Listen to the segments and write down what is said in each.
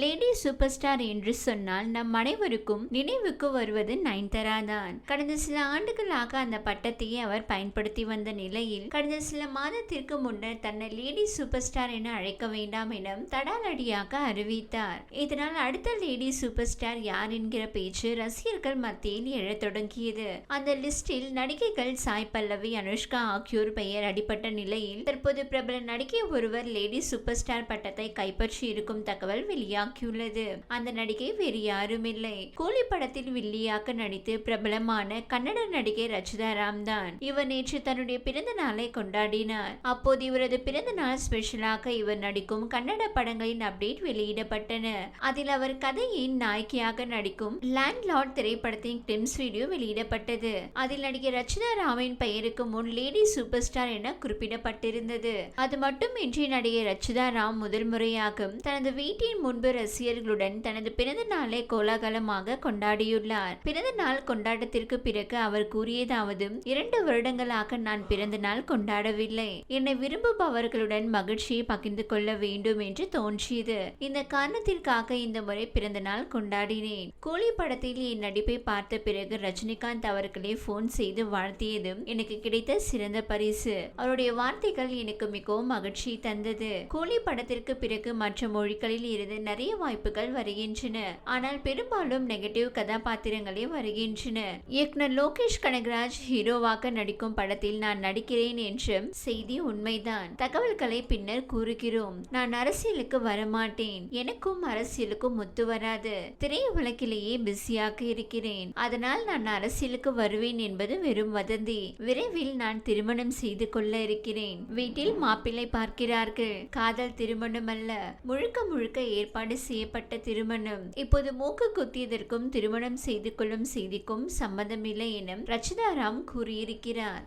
Lady super star என்று சொன்னால் நம் அனைவருக்கும் நினைவுக்கு வருவது நயன்தாரா தான். கடந்த சில ஆண்டுகளாக அந்த பட்டத்தையே அவர் பயன்படுத்தி வந்த நிலையில் கடந்த சில மாதத்திற்கு முன்னர் தன்னை லேடி சூப்பர் ஸ்டார் என அழைக்க வேண்டாம் என தடாலடியாக அறிவித்தார். இதனால் அடுத்த லேடி சூப்பர் ஸ்டார் யார் என்கிற பேச்சு ரசிகர்கள் மத்தியில் எழத் தொடங்கியது. அந்த லிஸ்டில் நடிகைகள் சாய் பல்லவி அனுஷ்கா ஆகியோர் பெயர் அடிப்பட்ட நிலையில் தற்போது பிரபல நடிகை ஒருவர் லேடி சூப்பர் ஸ்டார் பட்டத்தை கைப்பற்றி இருக்கும் தகவல் வெளியாகியுள்ளது அந்த நடிகை வேறு யாரும் இல்லை கூலி படத்தில் வில்லியாக நடித்து பிரபலமான கன்னட நடிகை ரச்சிதா ராம் தான் இவர் நேற்று தன்னுடைய பிறந்த நாளை கொண்டாடினார். அப்போது இவரது பிறந்த நாள் ஸ்பெஷலாக இவர் நடிக்கும் கன்னட படங்களின் அப்டேட் வெளியிடப்பட்டன. அதில் அவர் கதையின் நாயகியாக நடிக்கும் லேண்ட் லார்ட் திரைப்படத்தின் கிளிம்ஸ் வீடியோ வெளியிடப்பட்டது. அதில் நடிகை ரச்சிதா ராமின் பெயருக்கு முன் லேடி சூப்பர் ஸ்டார் என குறிப்பிடப்பட்டிருந்தது. அது மட்டுமின்றி நடிகை ரச்சிதா ராம் முதல் முறையாக தனது வீட்டின் முன்பு ரசிகர்களுடன் தனது பிறந்த நாளை கோலாகலமாக கொண்டாடியுள்ளார். பிறந்த நாள் கொண்டாட்டத்திற்கு பிறகு அவர் கூறியதாவது இரண்டு வருடங்களாக நான் பிறந்த நாள் கொண்டாடவில்லை. என்னை விரும்புபவர்களுடன் மகிழ்ச்சியை பகிர்ந்து கொள்ள வேண்டும் என்று தோன்றியது. இந்த காரணத்திற்காக இந்த முறை பிறந்த நாள் கொண்டாடினேன். கூலி படத்தில் என் நடிப்பை பார்த்த பிறகு ரஜினிகாந்த் அவர்களே போன் செய்து வாழ்த்தியதும் எனக்கு கிடைத்த சிறந்த பரிசு. அவருடைய வார்த்தைகள் எனக்கு மிகவும் மகிழ்ச்சி தந்தது. கூலி படத்திற்கு பிறகு மற்ற மொழிகளில் இருந்து நிறைய வாய்ப்புகள் வருகின்றன. ஆனால் பெரும்பாலும் நெகட்டிவ் கதாபாத்திரங்களே வருகின்றன. இயக்குனர் லோகேஷ் கனகராஜ் ஹீரோவாக நடிக்கும் படத்தில் நான் நடிக்கிறேன் என்றும் செய்தி உண்மைதான். தகவல்களை பின்னர் கூறுகிறோம். நான் அரசியலுக்கு வரமாட்டேன். எனக்கும் அரசியலுக்கும் ஒத்து வராது. திரையுலகிலேயே பிஸியாக இருக்கிறேன். அதனால் நான் அரசியலுக்கு வருவேன் என்பது வெறும் வதந்தி. விரைவில் நான் திருமணம் செய்து கொள்ள இருக்கிறேன். வீட்டில் மாப்பிள்ளை பார்க்கிறார்கள். காதல் திருமணம் அல்ல முழுக்க முழுக்க ஏற்பாடு ஏற்பாடு செய்யப்பட்ட திருமணம். இப்போது மூக்கு குத்தியதற்கும் திருமணம் செய்து கொள்ளும் செய்திக்கும் சம்மதமில்லை என ரச்சிதாராம் கூறியிருக்கிறார்.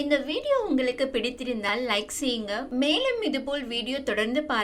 இந்த வீடியோ உங்களுக்கு பிடித்திருந்தால் லைக் செய்யுங்க. மேலும் இதுபோல் வீடியோ தொடர்ந்து பார்க்க